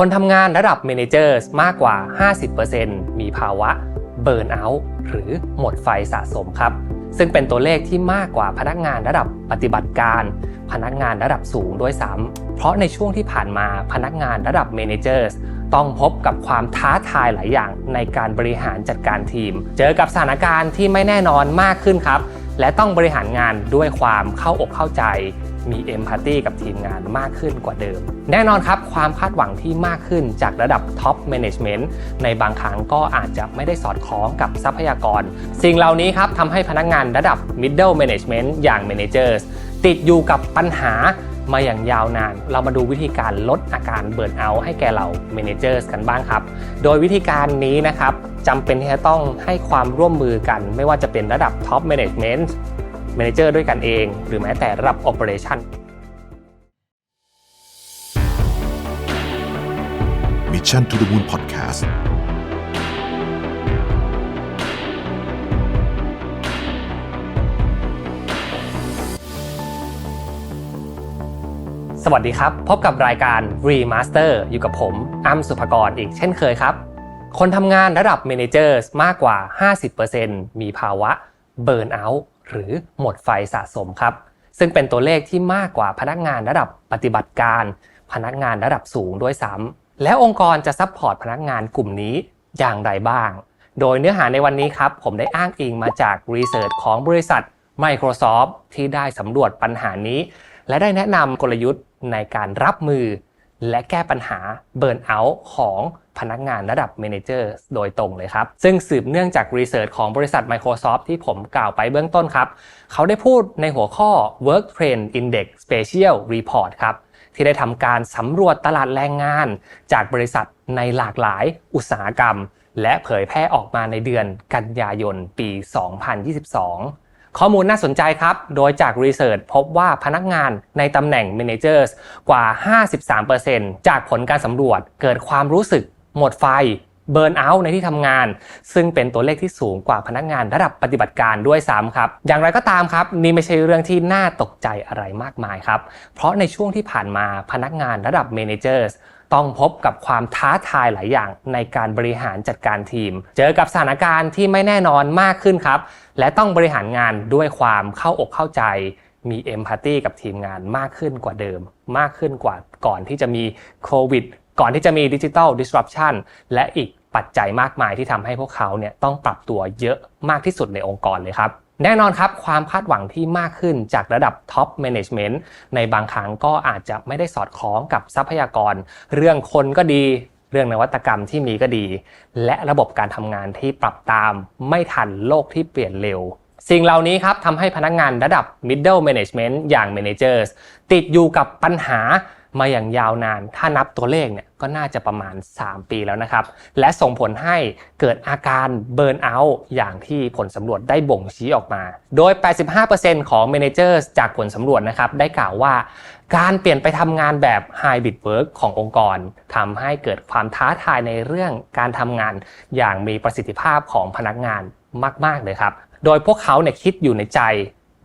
คนทำงานระดับ Manager มากกว่า 50%มีภาวะเบิร์นเอาท์หรือหมดไฟสะสมครับ ซึ่งเป็นตัวเลขที่มากกว่าพนักงานระดับปฏิบัติการ พนักงานระดับสูงด้วยซ้ำเพราะในช่วงที่ผ่านมาพนักงานระดับ Managers ต้องพบกับความท้าทายหลายอย่างในการบริหารจัดการทีม เจอกับสถานการณ์ที่ไม่แน่นอนมากขึ้นครับ และต้องบริหารงานด้วยความเข้าอกเข้าใจ มีเอมพัตตีกับทีมงานมากขึ้นกว่าเดิม แน่นอนครับ ความคาดหวังที่มากขึ้นจากระดับท็อปแมネจเมนต์ในบางครั้งก็อาจจะไม่ได้สอดคล้องกับทรัพยากร สิ่งเหล่านี้ครับทำให้พนักงานระดับ middle management อย่าง managers ติดอยู่กับปัญหามาอย่างยาวนาน เรามาดูวิธีการลดอาการเบิร์นเอาให้แก่เรา managers กันบ้างครับ โดยวิธีการนี้นะครับจำเป็นที่จะต้องให้ความร่วมมือกัน ไม่ว่าจะเป็นระดับท็อปแมネจเมนต์ top management manager ด้วยกันเอง หรือแม้แต่ระดับ operation Mission to the Moon Podcast สวัสดีครับ พบกับรายการ Remaster อยู่กับผมอ้ำสุภกรอีกเช่นเคยครับ คนทำงานระดับ Manager มากกว่า 50%มีภาวะ Burn out หรือหมดไฟสะสมครับ ซึ่งเป็นตัวเลขที่มากกว่าพนักงานระดับปฏิบัติการ พนักงานระดับสูงด้วยซ้ำแล้วองค์กรจะซัพพอร์ตพนักงานกลุ่มนี้อย่างไรบ้าง โดยเนื้อหาในวันนี้ครับ ผมได้อ้างอิงมาจากรีเสิร์ชของบริษัท Microsoft ที่ได้สำรวจปัญหานี้ และได้แนะนำกลยุทธ์ในการรับมือ และแก้ปัญหาเบิร์นเอาท์ของพนักงานระดับ Manager โดยตรงเลยครับ ซึ่งสืบเนื่องจากรีเสิร์ชของบริษัท Microsoft ที่ผมกล่าวไปเบื้องต้นครับ เขาได้พูดในหัวข้อ Work Trend Index Special Report ครับ ที่ได้ทำการสำรวจตลาดแรงงาน จากบริษัทในหลากหลายอุตสาหกรรม และเผยแพร่ออกมาในเดือนกันยายนปี 2022 ข้อมูลน่าสนใจครับ โดยจากรีเสิร์ชพบว่าพนักงานในตำแหน่ง Managers กว่า 53%จากผลการสำรวจเกิดความรู้สึก หมดไฟ เบิร์นเอาท์ในที่ทำงาน ซึ่งเป็นตัวเลขที่สูงกว่าพนักงานระดับปฏิบัติการด้วยซ้ำครับ อย่างไรก็ตามครับ นี่ไม่ใช่เรื่องที่น่าตกใจอะไรมากมายครับ เพราะในช่วงที่ผ่านมาพนักงานระดับ Managers ต้องพบกับความท้าทายหลายอย่างในการบริหารจัดการทีม เจอกับสถานการณ์ที่ไม่แน่นอนมากขึ้นครับ และต้องบริหารงานด้วยความเข้าอกเข้าใจ มีเอมพัตตีกับทีมงานมากขึ้นกว่าเดิม มากขึ้นกว่าก่อนที่จะมีโควิด ก่อนที่จะมีดิจิทัล disruption และอีกปัจจัยมากมายที่ทำให้พวกเขาเนี่ยต้องปรับตัวเยอะมากที่สุดในองค์กรเลยครับ แน่นอนครับ ความคาดหวังที่มากขึ้นจากระดับท็อปแมネจเมนต์ในบางครั้งก็อาจจะไม่ได้สอดคล้องกับทรัพยากร เรื่องคนก็ดี เรื่องนวัตกรรมที่มีก็ดี และระบบการทำงานที่ปรับตามไม่ทันโลกที่เปลี่ยนเร็ว สิ่งเหล่านี้ครับทำให้พนักงานระดับ middle management อย่าง managers ติดอยู่กับปัญหา มาอย่างยาวนาน ถ้านับตัวเลขเนี่ยก็น่าจะประมาณ 3 ปีแล้วนะครับ และส่งผลให้เกิดอาการเบิร์นเอาท์อย่างที่ผลสำรวจได้บ่งชี้ออกมา โดย 85%ของ managers จากผลสำรวจนะครับ ได้กล่าวว่าการเปลี่ยนไปทำงานแบบ hybrid work ขององค์กรทำให้เกิดความท้าทายในเรื่องการทำงานอย่างมีประสิทธิภาพของพนักงานมาก ๆ เลยครับ โดยพวกเขาเนี่ยคิดอยู่ในใจ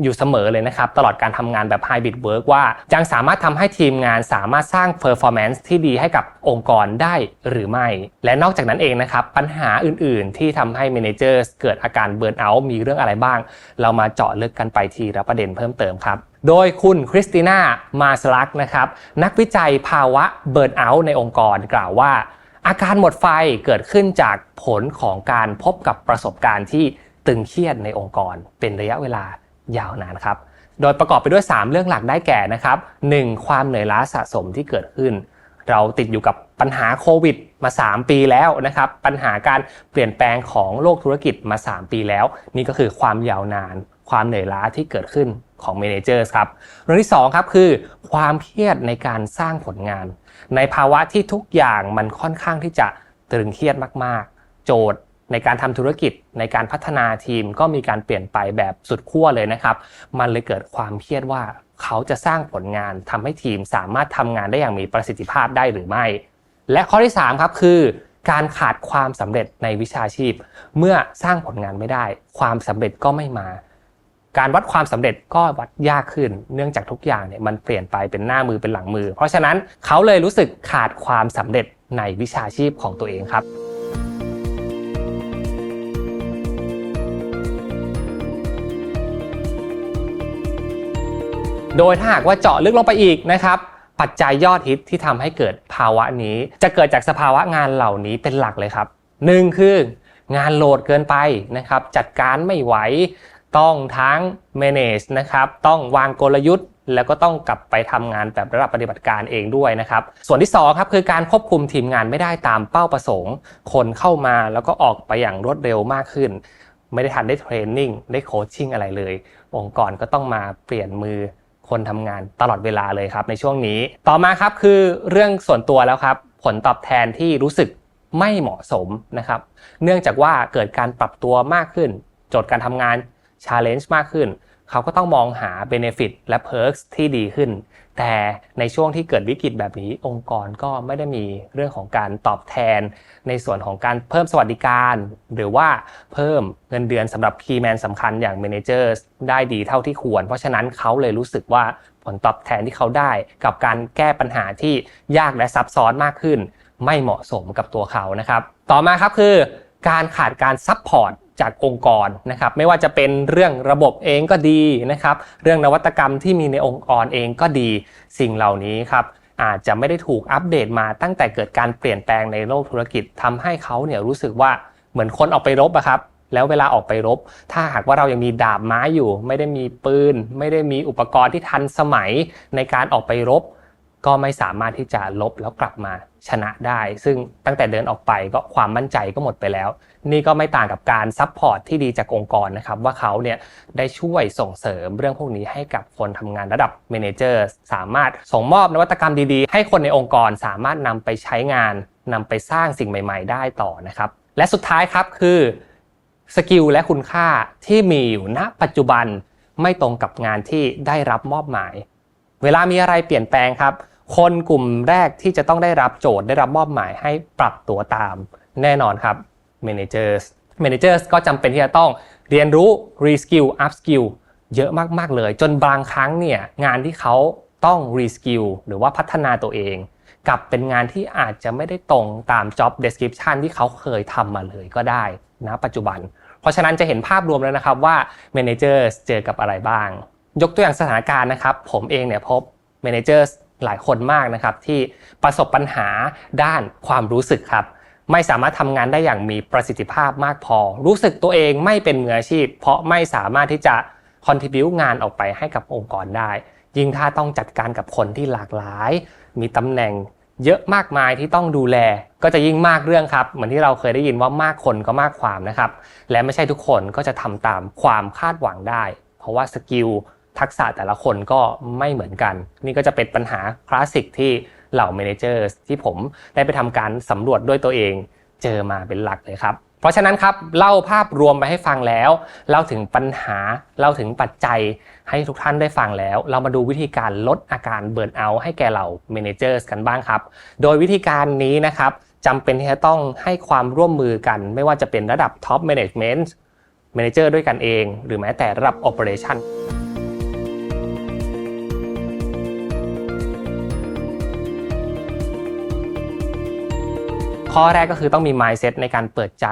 อยู่เสมอเลยนะครับ ตลอดการทำงานแบบ Hybrid Work ว่ายังสามารถทำให้ทีมงานสามารถสร้าง Performance ที่ดีให้กับองค์กรได้หรือไม่ และนอกจากนั้นเองนะครับ ปัญหาอื่นๆ ที่ทำให้ Manager เกิดอาการเบิร์นเอาท์มีเรื่องอะไรบ้าง เรามาเจาะลึกกันไปทีละประเด็นเพิ่มเติมครับโดยคุณคริสติน่า มาสลักนะครับ นักวิจัยภาวะเบิร์นเอาท์ในองค์กรกล่าวว่า อาการหมดไฟเกิดขึ้นจากผลของการพบกับประสบการณ์ที่ตึงเครียดในองค์กร เป็นระยะเวลา ยาวนานครับ โดยประกอบไปด้วย 3 เรื่องหลักได้แก่นะครับ 1. ความเหนื่อยล้าสะสมที่เกิดขึ้น เราติดอยู่กับปัญหาโควิดมา 3 ปีแล้วนะครับ ปัญหาการเปลี่ยนแปลงของโลกธุรกิจมา 3 ปีแล้ว นี่ก็คือความยาวนาน ความเหนื่อยล้าที่เกิดขึ้นของเมนเจอร์ครับเรื่องที่2ครับคือ ความเครียดในการสร้างผลงาน ในภาวะที่ทุกอย่างมันค่อนข้างที่จะตรึงเครียดมาก ๆ โจทย์ ในการทำธุรกิจในการพัฒนาทีมก็มีการเปลี่ยนไปแบบสุดขั้วเลยนะครับ มันเลยเกิดความเครียดว่าเขาจะสร้างผลงานทำให้ทีมสามารถทำงานได้อย่างมีประสิทธิภาพได้หรือไม่ และข้อที่ 3 ครับคือ การขาดความสำเร็จในวิชาชีพ เมื่อสร้างผลงานไม่ได้ ความสำเร็จก็ไม่มา การวัดความสำเร็จก็วัดยากขึ้น เนื่องจากทุกอย่างเนี่ยมันเปลี่ยนไปเป็นหน้ามือเป็นหลังมือ เพราะฉะนั้นเขาเลยรู้สึกขาดความสำเร็จในวิชาชีพของตัวเองครับ โดยถ้าหากว่าเจาะลึกลงไปอีกนะครับปัจจัยยอดฮิตที่ทำให้เกิดภาวะนี้ จะเกิดจากสภาวะงานเหล่านี้เป็นหลักเลยครับหนึ่งคืองานโหลดเกินไปนะครับจัดการไม่ไหวต้องทั้ง manage นะครับต้องวางกลยุทธ์ แล้วก็ต้องกลับไปทำงานแบบระดับปฏิบัติการเองด้วยนะครับส่วนที่2ครับคือการควบคุมทีมงานไม่ได้ตามเป้าประสงค์ คนเข้ามาแล้วก็ออกไปอย่างรวดเร็วมากขึ้น ไม่ได้ทันได้เทรนนิ่งได้โคชชิ่งอะไรเลย องค์กรก็ต้องมาเปลี่ยนมือ คนทำงานตลอดเวลาเลยครับในช่วงนี้ ต่อมาครับคือเรื่องส่วนตัวแล้วครับ ผลตอบแทนที่รู้สึกไม่เหมาะสมนะครับ เนื่องจากว่าเกิดการปรับตัวมากขึ้น โจทย์การทำงานชาร์จมากขึ้น เขาก็ต้องมองหา benefit และ perks ที่ดีขึ้น แต่ในช่วงที่เกิดวิกฤตแบบนี้องค์กรก็ไม่ได้มีเรื่องของการตอบแทน ในส่วนของการเพิ่มสวัสดิการ หรือว่าเพิ่มเงินเดือนสำหรับ key man สำคัญอย่าง manager ได้ดีเท่าที่ควร เพราะฉะนั้นเขาเลยรู้สึกว่าผลตอบแทนที่เขาได้กับการแก้ปัญหาที่ยากและซับซ้อนมากขึ้น ไม่เหมาะสมกับตัวเขานะครับ ต่อมาครับคือการขาดการซัพพอร์ตจากองค์กรนะครับไม่ว่าจะเป็นเรื่องระบบเองก็ดีนะครับ เรื่องนวัตกรรมที่มีในองค์กรเองก็ดีสิ่งเหล่านี้ครับอาจจะไม่ได้ถูกอัปเดตมาตั้งแต่เกิดการเปลี่ยนแปลงในโลกธุรกิจทำให้เขาเนี่ยรู้สึกว่าเหมือนคนออกไปรบอะครับแล้วเวลาออกไปรบ ถ้าหากว่าเรายังมีดาบไม้อยู่ ไม่ได้มีปืน ไม่ได้มีอุปกรณ์ที่ทันสมัยในการออกไปรบ ก็ไม่สามารถที่จะลบแล้วกลับมา ชนะได้ ซึ่งตั้งแต่เดินออกไปก็ความมั่นใจก็หมดไปแล้ว นี่ก็ไม่ต่างกับการซัพพอร์ตที่ดีจากองค์กรนะครับ ว่าเขาเนี่ยได้ช่วยส่งเสริมเรื่องพวกนี้ให้กับคนทำงานระดับเมนเจอร์สามารถส่งมอบนวัตกรรมดีๆ ให้คนในองค์กรสามารถนำไปใช้งานนำไปสร้างสิ่งใหม่ ๆ ได้ต่อนะครับ และสุดท้ายครับคือสกิลและคุณค่าที่มีอยู่ณปัจจุบันไม่ตรงกับงานที่ได้รับมอบหมาย เวลามีอะไรเปลี่ยนแปลงครับ คนกลุ่มแรกที่จะต้องได้รับโจทย์ได้รับมอบหมายให้ปรับตัวตามแน่นอนครับ managers managers ก็จำเป็นที่จะต้องเรียนรู้ reskill upskill เยอะมาก ๆ เลย จนบางครั้งเนี่ยงานที่เขาต้อง reskill หรือว่าพัฒนาตัวเอง กลับเป็นงานที่อาจจะไม่ได้ตรงตาม job description ที่เขาเคยทำมาเลยก็ได้นะปัจจุบัน เพราะฉะนั้นจะเห็นภาพรวมแล้วนะครับว่า managers เจอกับอะไรบ้าง ยกตัวอย่างสถานการณ์นะครับ ผมเองเนี่ยพบ managers หลายคนมากนะครับที่ประสบปัญหาด้านความรู้สึกครับ ไม่สามารถทำงานได้อย่างมีประสิทธิภาพมากพอ รู้สึกตัวเองไม่เป็นมืออาชีพ เพราะไม่สามารถที่จะ contribu งานออกไปให้กับองค์กรได้ ยิ่งถ้าต้องจัดการกับคนที่หลากหลาย มีตำแหน่งเยอะมากมายที่ต้องดูแล ก็จะยิ่งมากเรื่องครับ เหมือนที่เราเคยได้ยินว่ามากคนก็มากความนะครับ และไม่ใช่ทุกคนก็จะทำตามความคาดหวังได้ เพราะว่าสกิล ทักษะแต่ละคนก็ไม่เหมือนกัน นี่ก็จะเป็นปัญหาคลาสสิกที่เหล่าเมนเจอร์ที่ผมได้ไปทำการสำรวจด้วยตัวเองเจอมาเป็นหลักเลยครับ เพราะฉะนั้นครับเล่าภาพรวมไปให้ฟังแล้ว เล่าถึงปัญหา เล่าถึงปัจจัยให้ทุกท่านได้ฟังแล้ว เรามาดูวิธีการลดอาการเบิร์นเอาท์ให้แก่เหล่าเมนเจอร์กันบ้างครับ โดยวิธีการนี้นะครับจำเป็นที่จะต้องให้ความร่วมมือกัน ไม่ว่าจะเป็นระดับท็อปแมネจเมนต์เมนเจอร์ด้วยกันเอง หรือแม้แต่ระดับโอเปอเรชั่น ข้อแรกก็คือต้องมี mindset ในการเปิดใจ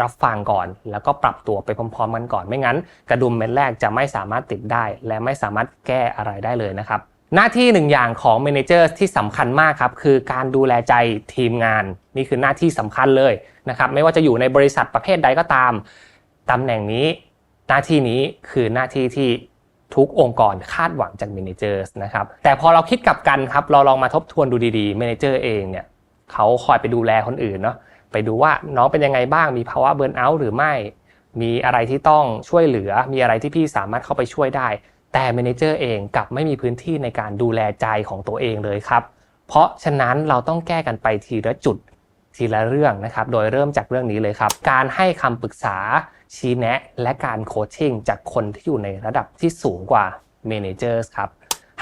รับฟังก่อน แล้วก็ปรับตัวไปพร้อมๆกันก่อนไม่งั้น กระดุมเม็ดแรกจะไม่สามารถติดได้ และไม่สามารถแก้อะไรได้เลยนะครับ หน้าที่หนึ่งอย่างของ Manager ที่สำคัญมากครับ คือการดูแลใจทีมงาน นี่คือหน้าที่สำคัญเลยนะครับ ไม่ว่าจะอยู่ในบริษัทประเภทใดก็ตามตำแหน่งนี้ หน้าที่นี้คือหน้าที่ที่ทุกองค์กรคาดหวังจาก Managers นะครับแต่พอเราคิดกลับกันครับเราลองมาทบทวนดูดีๆ Manager เองเนี่ย เขาคอยไปดูแลคนอื่นเนาะไปดูว่าน้องเป็นยังไงบ้างมีภาวะเบิร์นเอาท์หรือไม่ มีอะไรที่ต้องช่วยเหลือ มีอะไรที่พี่สามารถเข้าไปช่วยได้ แต่เมนเจอร์เองกลับไม่มีพื้นที่ในการดูแลใจของตัวเองเลยครับ เพราะฉะนั้นเราต้องแก้กันไปทีละจุดทีละเรื่องนะครับ โดยเริ่มจากเรื่องนี้เลยครับ การให้คำปรึกษาชี้แนะ และการโคชชิ่งจากคนที่อยู่ในระดับที่สูงกว่าเมนเจอร์ครับ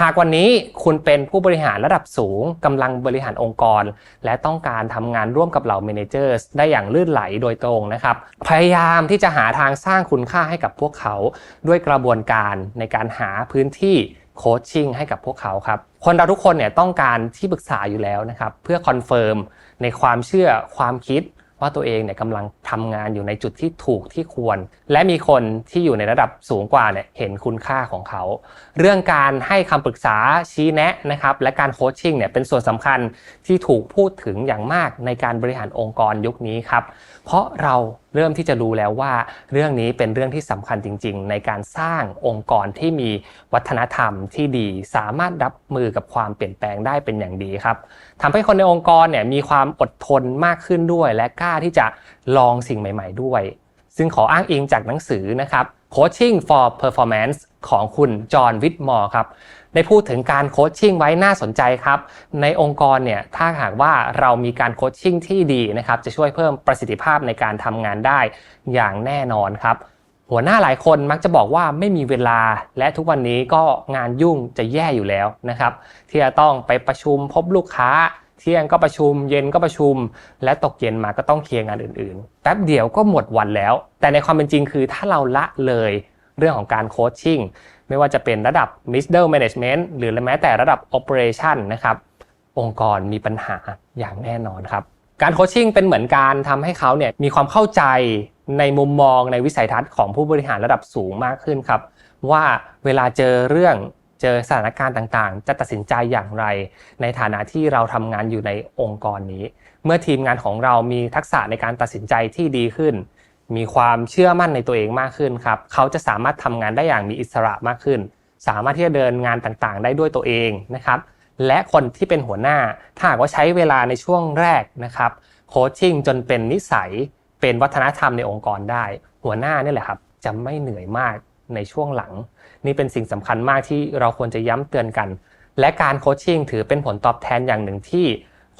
หากวันนี้คุณเป็นผู้บริหารระดับสูงกำลังบริหารองค์กร และต้องการทำงานร่วมกับเหล่า managers ได้อย่างลื่นไหลโดยตรงนะครับ พยายามที่จะหาทางสร้างคุณค่าให้กับพวกเขาด้วยกระบวนการในการหาพื้นที่โคชชิ่งให้กับพวกเขาครับ คนเราทุกคนเนี่ยต้องการที่ปรึกษาอยู่แล้วนะครับ เพื่อคอนเฟิร์มในความเชื่อความคิด ว่าตัวเองเนี่ยกำลังทำงานอยู่ในจุดที่ถูกที่ควร และมีคนที่อยู่ในระดับสูงกว่าเนี่ยเห็นคุณค่าของเขา เรื่องการให้คำปรึกษาชี้แนะนะครับและการโคชชิ่งเนี่ยเป็นส่วนสำคัญที่ถูกพูดถึงอย่างมากในการบริหารองค์กรยุคนี้ครับเพราะเราเริ่มที่จะรู้แล้วว่า เรื่องนี้เป็นเรื่องที่สำคัญจริง ๆ ในการสร้างองค์กรที่มีวัฒนธรรมที่ดี สามารถรับมือกับความเปลี่ยนแปลงได้เป็นอย่างดีครับทำให้คนในองค์กรเนี่ยมีความอดทนมากขึ้นด้วย และกล้าที่จะลองสิ่งใหม่ ๆ ด้วย ซึ่งขออ้างอิงจากหนังสือนะครับ Coaching for Performance ของคุณจอห์นวิทมอร์ครับ ได้พูดถึงการโคชชิ่งไว้น่าสนใจครับ ในองค์กรเนี่ยถ้าหากว่าเรามีการโคชชิ่งที่ดีนะครับจะช่วยเพิ่มประสิทธิภาพในการทำงานได้อย่างแน่นอนครับหัวหน้าหลายคนมักจะบอกว่าไม่มีเวลาและทุกวันนี้ก็งานยุ่งจะแย่อยู่แล้วนะครับที่จะต้องไปประชุมพบลูกค้า เที่ยงก็ประชุม เย็นก็ประชุม และตกเย็นมาก็ต้องเคลียร์งานอื่นๆ แป๊บเดียวก็หมดวันแล้ว แต่ในความเป็นจริงคือถ้าเราละเลย เรื่องของการโคชชิ่งไม่ว่าจะเป็นระดับ middle management หรือแม้แต่ระดับ operation นะครับ องค์กรมีปัญหาอย่างแน่นอนครับ การโคชชิ่งเป็นเหมือนการทำให้เขาเนี่ยมีความเข้าใจในมุมมองในวิสัยทัศน์ของผู้บริหารระดับสูงมากขึ้นครับ ว่าเวลาเจอเรื่องเจอสถานการณ์ต่างๆ จะตัดสินใจอย่างไร ในฐานะที่เราทำงานอยู่ในองค์กรนี้ เมื่อทีมงานของเรามีทักษะในการตัดสินใจที่ดีขึ้น มีความเชื่อมั่นในตัวเองมากขึ้นครับเขาจะสามารถทำงานได้อย่างมีอิสระมากขึ้น สามารถที่จะเดินงานต่างๆ ได้ด้วยตัวเองนะครับและคนที่เป็นหัวหน้าถ้าหากว่าใช้เวลาในช่วงแรกนะครับโคชชิ่งจนเป็นนิสัยเป็นวัฒนธรรมในองค์กรได้ หัวหน้านี่แหละครับจะไม่เหนื่อยมากในช่วงหลัง นี่เป็นสิ่งสำคัญมากที่เราควรจะย้ำเตือนกัน และการโคชชิ่งถือเป็นผลตอบแทนอย่างหนึ่งที่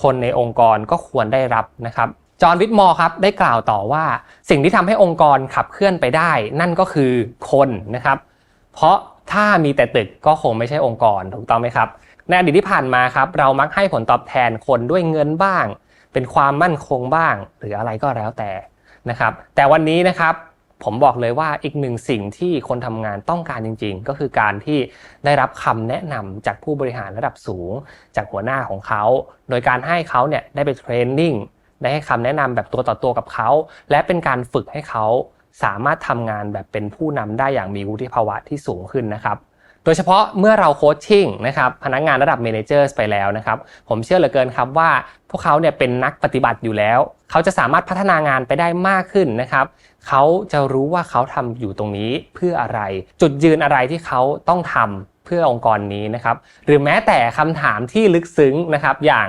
คนในองค์กรก็ควรได้รับนะครับ จอห์นวิทมอร์ครับได้กล่าวต่อว่าสิ่งที่ทำให้องค์กรขับเคลื่อนไปได้ นั่นก็คือคนนะครับ เพราะถ้ามีแต่ตึกก็คงไม่ใช่องค์กรถูกต้องไหมครับในอดีตที่ผ่านมาครับเรามักให้ผลตอบแทนคนด้วยเงินบ้าง เป็นความมั่นคงบ้าง หรืออะไรก็แล้วแต่นะครับ แต่วันนี้นะครับผมบอกเลยว่าอีกหนึ่งสิ่งที่คนทำงานต้องการจริง ๆ ก็คือการที่ได้รับคำแนะนำจากผู้บริหารระดับสูง จากหัวหน้าของเขา โดยการให้เขาเนี่ยได้ไปเทรนนิ่ง ได้ให้คำแนะนำแบบตัวต่อตัวกับเขา และเป็นการฝึกให้เขาสามารถทำงานแบบเป็นผู้นำได้อย่างมีวุฒิภาวะที่สูงขึ้นนะครับโดยเฉพาะเมื่อเราโคชชิ่งนะครับพนักงานระดับเมนเจอร์ไปแล้วนะครับผมเชื่อเหลือเกินครับว่าพวกเขาเนี่ยเป็นนักปฏิบัติอยู่แล้ว เขาจะสามารถพัฒนางานไปได้มากขึ้นนะครับ เขาจะรู้ว่าเขาทำอยู่ตรงนี้เพื่ออะไร จุดยืนอะไรที่เขาต้องทำเพื่อองค์กรนี้นะครับหรือแม้แต่คำถามที่ลึกซึ้งนะครับอย่าง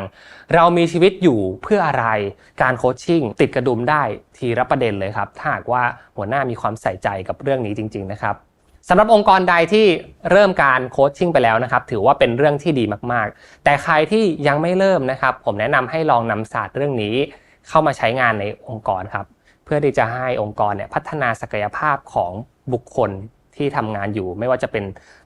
เรามีชีวิตอยู่เพื่ออะไร การโคชชิ่งติดกระดุมได้ทีละประเด็นเลยครับ ถ้าหากว่าหัวหน้ามีความใส่ใจกับเรื่องนี้จริง ๆ นะครับสำหรับองค์กรใดที่เริ่มการโคชชิ่งไปแล้วนะครับ ถือว่าเป็นเรื่องที่ดีมากๆ แต่ใครที่ยังไม่เริ่มนะครับ ผมแนะนำให้ลองนำศาสตร์เรื่องนี้ เข้ามาใช้งานในองค์กรครับ เพื่อที่จะให้องค์กรเนี่ยพัฒนาศักยภาพของบุคคลที่ทำงานอยู่ ไม่ว่าจะเป็น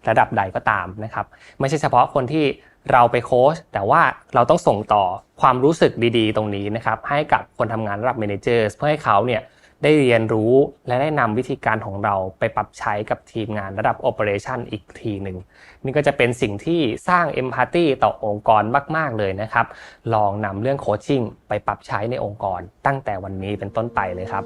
ระดับใดก็ตามนะครับ ไม่ใช่เฉพาะคนที่ เราไปโค้ชแต่ว่าเราต้องส่งต่อความรู้สึกดีๆ ตรงนี้นะครับให้กับคนทำงานระดับเมนเจอร์เพื่อให้เขาเนี่ยได้เรียนรู้และได้นำวิธีการของเราไปปรับใช้กับทีมงานระดับ Operation อีกทีหนึ่งนี่ก็จะเป็นสิ่งที่สร้าง Empathy ต่อองค์กรมาก ๆ เลยนะครับ ลองนำเรื่องโคชชิ่งไปปรับใช้ในองค์กรตั้งแต่วันนี้เป็นต้นไปเลยครับ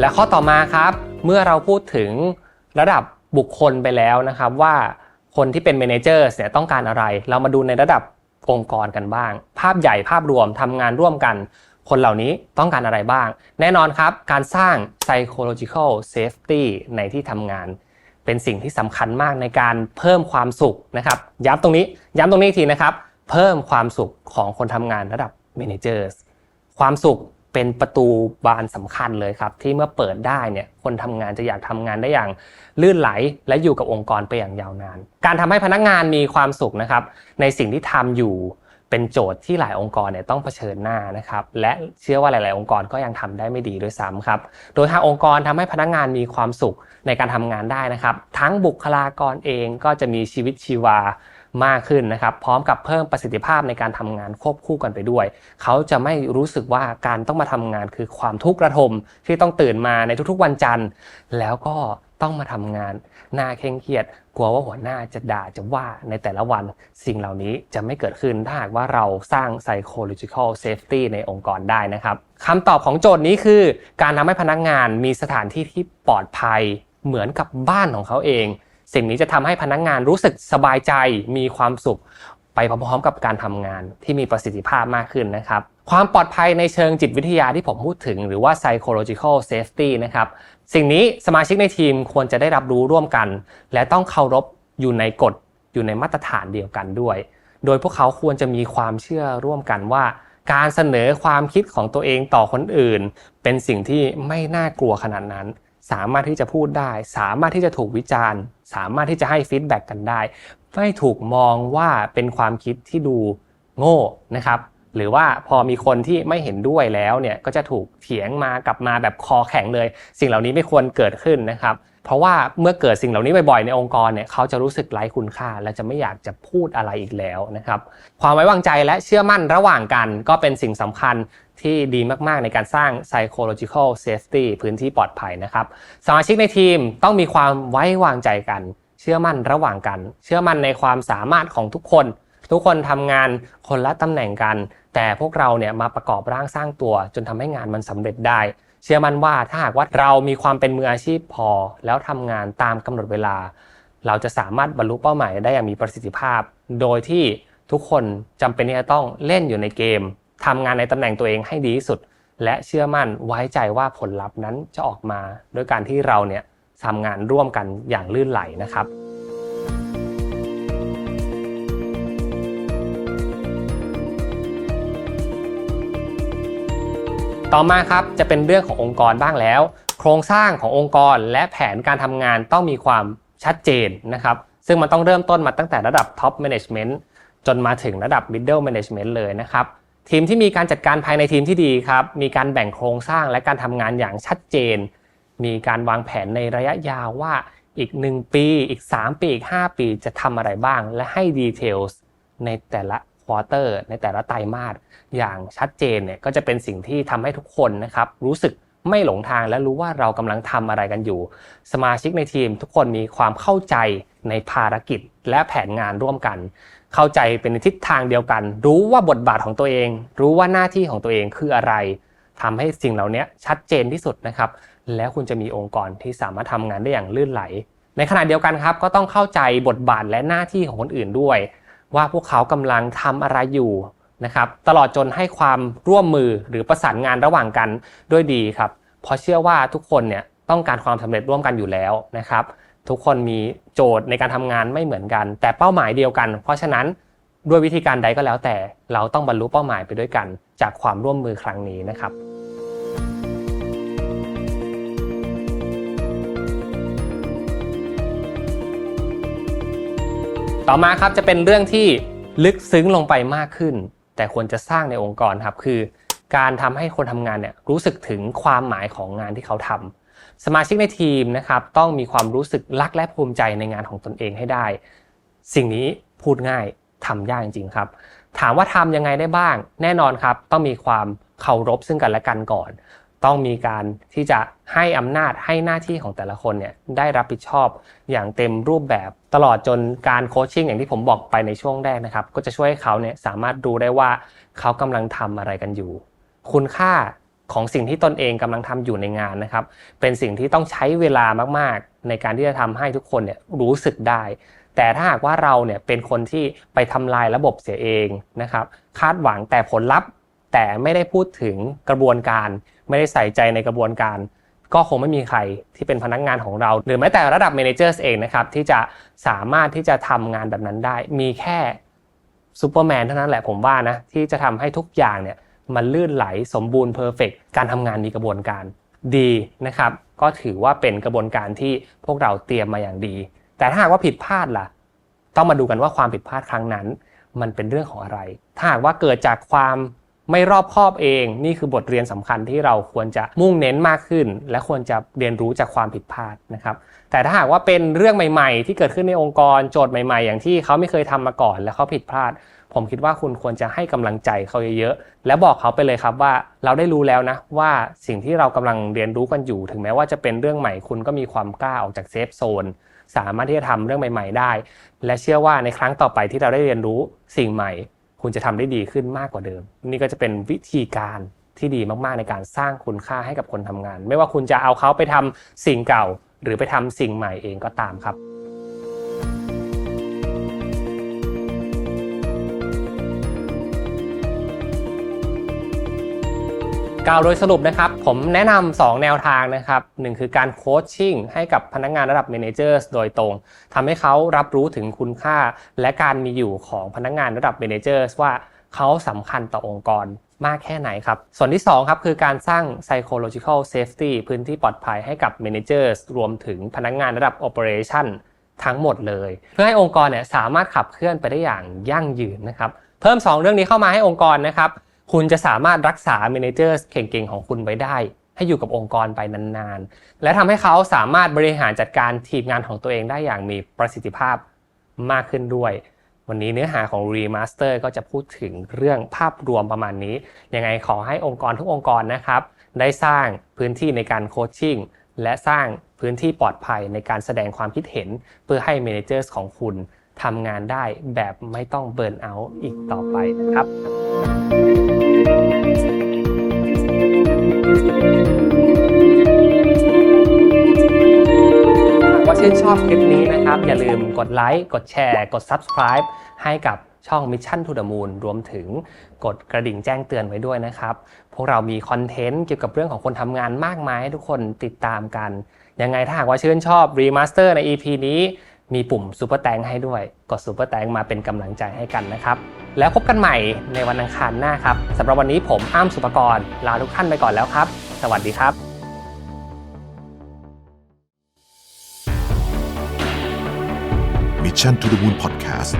และข้อต่อมาครับ เมื่อเราพูดถึงระดับบุคคลไปแล้วนะครับว่าคนที่เป็นเมนเจอร์เนี่ยต้องการอะไร เรามาดูในระดับองค์กรกันบ้าง ภาพใหญ่ภาพรวมทำงานร่วมกัน คนเหล่านี้ต้องการอะไรบ้าง แน่นอนครับ การสร้าง psychological safety ในที่ทำงาน เป็นสิ่งที่สำคัญมากในการเพิ่มความสุขนะครับย้ำตรงนี้ย้ำตรงนี้ทีนะครับ เพิ่มความสุขของคนทำงานระดับ managers ความสุข เป็นประตูบานสำคัญเลยครับ ที่เมื่อเปิดได้เนี่ยคนทำงานจะอยากทำงานได้อย่างลื่นไหล และอยู่กับองค์กรไปอย่างยาวนาน การทำให้พนักงานมีความสุขนะครับ ในสิ่งที่ทำอยู่เป็นโจทย์ที่หลายองค์กรเนี่ยต้องเผชิญหน้านะครับ และเชื่อว่าหลาย ๆ องค์กรก็ยังทำได้ไม่ดีด้วยซ้ำครับ โดยทางองค์กรทำให้พนักงานมีความสุขในการทำงานได้นะครับ ทั้งบุคลากรเองก็จะมีชีวิตชีวา มากขึ้นนะครับ พร้อมกับเพิ่มประสิทธิภาพในการทำงานควบคู่กันไปด้วย เขาจะไม่รู้สึกว่าการต้องมาทำงานคือความทุกข์ระทมที่ต้องตื่นมาในทุกๆวันจันทร์ แล้วก็ต้องมาทำงานหน้าเคร่งเครียด กลัวว่าหัวหน้าจะด่าจะว่าในแต่ละวัน สิ่งเหล่านี้จะไม่เกิดขึ้นถ้าหากว่าเราสร้าง psychological safety ในองค์กรได้นะครับคำตอบของโจทย์นี้คือ การทำให้พนักงานมีสถานที่ที่ปลอดภัยเหมือนกับบ้านของเขาเอง สิ่งนี้จะทำให้พนักงานรู้สึกสบายใจมีความสุข ไปพร้อมๆ กับการทำงานที่มีประสิทธิภาพมากขึ้นนะครับ ความปลอดภัยในเชิงจิตวิทยาที่ผมพูดถึง หรือว่า psychological safety นะครับ สิ่งนี้สมาชิกในทีมควรจะได้รับรู้ร่วมกัน และต้องเคารพอยู่ในกฎอยู่ในมาตรฐานเดียวกันด้วย โดยพวกเขาควรจะมีความเชื่อร่วมกันว่าการเสนอความคิดของตัวเองต่อคนอื่น เป็นสิ่งที่ไม่น่ากลัวขนาดนั้น สามารถที่จะพูดได้ สามารถที่จะถูกวิจารณ์ สามารถที่จะให้ฟีดแบ็กกันได้ ไม่ถูกมองว่าเป็นความคิดที่ดูโง่นะครับหรือว่าพอมีคนที่ไม่เห็นด้วยแล้วเนี่ยก็จะถูกเถียงมากลับมาแบบคอแข็งเลย สิ่งเหล่านี้ไม่ควรเกิดขึ้นนะครับ เพราะว่าเมื่อเกิดสิ่งเหล่านี้บ่อยๆในองค์กรเนี่ยเขาจะรู้สึกไร้คุณค่า และจะไม่อยากจะพูดอะไรอีกแล้วนะครับความไว้วางใจและเชื่อมั่นระหว่างกัน ก็เป็นสิ่งสำคัญที่ดีมากๆในการสร้าง psychological safety พื้นที่ปลอดภัยนะครับสมาชิกในทีมต้องมีความไว้วางใจกัน เชื่อมั่นระหว่างกัน เชื่อมั่นในความสามารถของทุกคน ทุกคนทำงานคนละตำแหน่งกัน แต่พวกเราเนี่ยมาประกอบร่างสร้างตัว จนทำให้งานมันสำเร็จได้ เชื่อมั่นว่าถ้าหากว่าเรามีความเป็นมืออาชีพพอ แล้วทำงานตามกำหนดเวลา เราจะสามารถบรรลุเป้าหมายได้อย่างมีประสิทธิภาพ โดยที่ทุกคนจำเป็นที่จะต้องเล่นอยู่ในเกมทำงานในตำแหน่งตัวเองให้ดีที่สุด และเชื่อมั่นไว้ใจว่าผลลัพธ์นั้นจะออกมาด้วยการที่เราเนี่ยทำงานร่วมกันอย่างลื่นไหลนะครับ ต่อมาครับจะเป็นเรื่องขององค์กรบ้างแล้ว โครงสร้างขององค์กรและแผนการทำงานต้องมีความชัดเจนนะครับ ซึ่งมันต้องเริ่มต้นมาตั้งแต่ระดับ Top Management จนมาถึงระดับ Middle Management เลยนะครับ ทีมที่มีการจัดการภายในทีมที่ดีครับ มีการแบ่งโครงสร้างและการทำงานอย่างชัดเจน มีการวางแผนในระยะยาวว่าอีก 1 ปี อีก 3 ปี อีก 5 ปีจะทำอะไรบ้าง และให้ดีเทลในแต่ละ ควอเตอร์ในแต่ละไตรมาสอย่างชัดเจนเนี่ยก็จะเป็นสิ่งที่ทำให้ทุกคนนะครับรู้สึกไม่หลงทางและรู้ว่าเรากำลังทำอะไรกันอยู่ สมาชิกในทีมทุกคนมีความเข้าใจในภารกิจและแผนงานร่วมกัน เข้าใจเป็นในทิศทางเดียวกัน รู้ว่าบทบาทของตัวเอง รู้ว่าหน้าที่ของตัวเองคืออะไรทำให้สิ่งเหล่านี้ชัดเจนที่สุดนะครับ แล้วคุณจะมีองค์กรที่สามารถทำงานได้อย่างลื่นไหล ในขณะเดียวกันครับ ก็ต้องเข้าใจบทบาทและหน้าที่ของคนอื่นด้วย ว่าพวกเขากำลังทำอะไรอยู่นะครับตลอดจนให้ความร่วมมือหรือประสานงานระหว่างกันด้วยดีครับเพราะเชื่อว่าทุกคนเนี่ยต้องการความสำเร็จร่วมกันอยู่แล้วนะครับ ทุกคนมีโจทย์ในการทำงานไม่เหมือนกัน แต่เป้าหมายเดียวกัน เพราะฉะนั้นด้วยวิธีการใดก็แล้วแต่เราต้องบรรลุเป้าหมายไปด้วยกัน จากความร่วมมือครั้งนี้นะครับ ต่อมาครับจะเป็นเรื่องที่ลึกซึ้งลงไปมากขึ้น แต่ควรจะสร้างในองค์กรครับคือ การทำให้คนทำงานเนี่ยรู้สึกถึงความหมายของงานที่เขาทำสมาชิกในทีมนะครับต้องมีความรู้สึกรักและภูมิใจในงานของตนเองให้ได้ สิ่งนี้พูดง่ายทำยากจริงๆครับ ถามว่าทำยังไงได้บ้าง แน่นอนครับ ต้องมีความเคารพซึ่งกันและกันก่อน ต้องมีการที่จะให้อำนาจให้หน้าที่ของแต่ละคนเนี่ยได้รับผิดชอบอย่างเต็มรูปแบบตลอดจนการโคชชิ่งอย่างที่ผมบอกไปในช่วงแรกนะครับ ก็จะช่วยให้เขาเนี่ยสามารถรู้ได้ว่าเขากำลังทำอะไรกันอยู่ คุณค่าของสิ่งที่ตนเองกำลังทำอยู่ในงานนะครับ เป็นสิ่งที่ต้องใช้เวลามากๆ ในการที่จะทำให้ทุกคนเนี่ยรู้สึกได้ แต่ถ้าหากว่าเราเนี่ยเป็นคนที่ไปทำลายระบบเสียเองนะครับ คาดหวังแต่ผลลัพธ์แต่ไม่ได้พูดถึงกระบวนการ ไม่ได้ใส่ใจในกระบวนการ ก็คงไม่มีใครที่เป็นพนักงานของเรา หรือแม้แต่ระดับ Managers เองนะครับที่จะสามารถที่จะทำงานแบบนั้นได้ มีแค่ซูเปอร์แมนเท่านั้นแหละผมว่านะที่จะทำให้ทุกอย่างเนี่ยมันลื่นไหลสมบูรณ์เพอร์เฟกการทำงานมีกระบวนการดีนะครับ ก็ถือว่าเป็นกระบวนการที่พวกเราเตรียมมาอย่างดี แต่ถ้าหากว่าผิดพลาดล่ะ ต้องมาดูกันว่าความผิดพลาดครั้งนั้น มันเป็นเรื่องของอะไร ถ้าหากว่าเกิดจากความ ไม่รอบคอบเอง นี่คือบทเรียนสำคัญที่เราควรจะมุ่งเน้นมากขึ้น และควรจะเรียนรู้จากความผิดพลาดนะครับ แต่ถ้าหากว่าเป็นเรื่องใหม่ๆ ที่เกิดขึ้นในองค์กรโจทย์ใหม่ ๆ อย่างที่เขาไม่เคยทำมาก่อน และเขาผิดพลาด ผมคิดว่าคุณควรจะให้กำลังใจเขาเยอะๆและบอกเขาไปเลยครับว่าเราได้รู้แล้วนะว่าสิ่งที่เรากำลังเรียนรู้กันอยู่ ถึงแม้ว่าจะเป็นเรื่องใหม่คุณก็มีความกล้าออกจากเซฟโซนสามารถที่จะทำเรื่องใหม่ ๆ ได้ และเชื่อว่าในครั้งต่อไปที่เราได้เรียนรู้สิ่งใหม่ คุณจะทำได้ดีขึ้นมากกว่าเดิม นี่ก็จะเป็นวิธีการที่ดีมากๆในการสร้างคุณค่าให้กับคนทำงาน ไม่ว่าคุณจะเอาเขาไปทำสิ่งเก่า หรือไปทำสิ่งใหม่เองก็ตามครับ กล่าวโดยสรุปนะครับ ผมแนะนำ2แนวทางนะครับหนึ่งคือการโคชชิ่งให้กับพนักงานระดับ m ม n เจอร์โดยตรงทำให้เขารับรู้ถึงคุณค่า และการมีอยู่ของพนักงานระดับ m ม n เจอร์ว่าเขาสำคัญต่อองค์กรมากแค่ไหนครับ ส่วนที่ 2 ครับคือการสร้าง psychological safety พื้นที่ปลอดภัยให้กับ managers รวมถึงพนักงานระดับ operation ทั้งหมดเลย เพื่อให้องค์กรเนี่ยสามารถขับเคลื่อนไปได้อย่างยั่งยืนนะครับ เพิ่ม 2 เรื่องนี้เข้ามาให้องค์กรนะครับ คุณจะสามารถรักษา managers เก่งๆ ของคุณไว้ได้ ให้อยู่กับองค์กรไปนานๆ และทำให้เขาสามารถบริหารจัดการทีมงานของตัวเองได้อย่างมีประสิทธิภาพมากขึ้นด้วย วันนี้เนื้อหาของ Remaster ก็จะพูดถึงเรื่องภาพรวมประมาณนี้ ยังไงขอให้องค์กรทุกองค์กรนะครับ ได้สร้างพื้นที่ในการโคชชิ่งและสร้างพื้นที่ปลอดภัยในการแสดงความคิดเห็น เพื่อให้ Managers ของคุณทำงานได้แบบไม่ต้องเบิร์นเอาท์อีกต่อไปนะครับ ว่าชื่นชอบคลิปนี้นะครับ อย่าลืมกดไลค์ กดแชร์ กด Subscribe ให้กับช่อง Mission to the Moon รวมถึงกดกระดิ่งแจ้งเตือนไว้ด้วยนะครับ พวกเรามีคอนเทนต์เกี่ยวกับเรื่องของคนทำงานมากมายให้ทุกคนติดตามกัน ยังไงถ้าหากว่าชื่นชอบ Remaster ใน EP นี้ มีปุ่ม Super แตงให้ด้วย กด Super แตงมาเป็นกำลังใจให้กันนะครับ แล้วพบกันใหม่ในวันอังคารหน้าครับสำหรับวันนี้ผมอ้ำสุปกรณ์ลาทุกท่านไปก่อนแล้วครับ สวัสดีครับ Mission to the Moon Podcast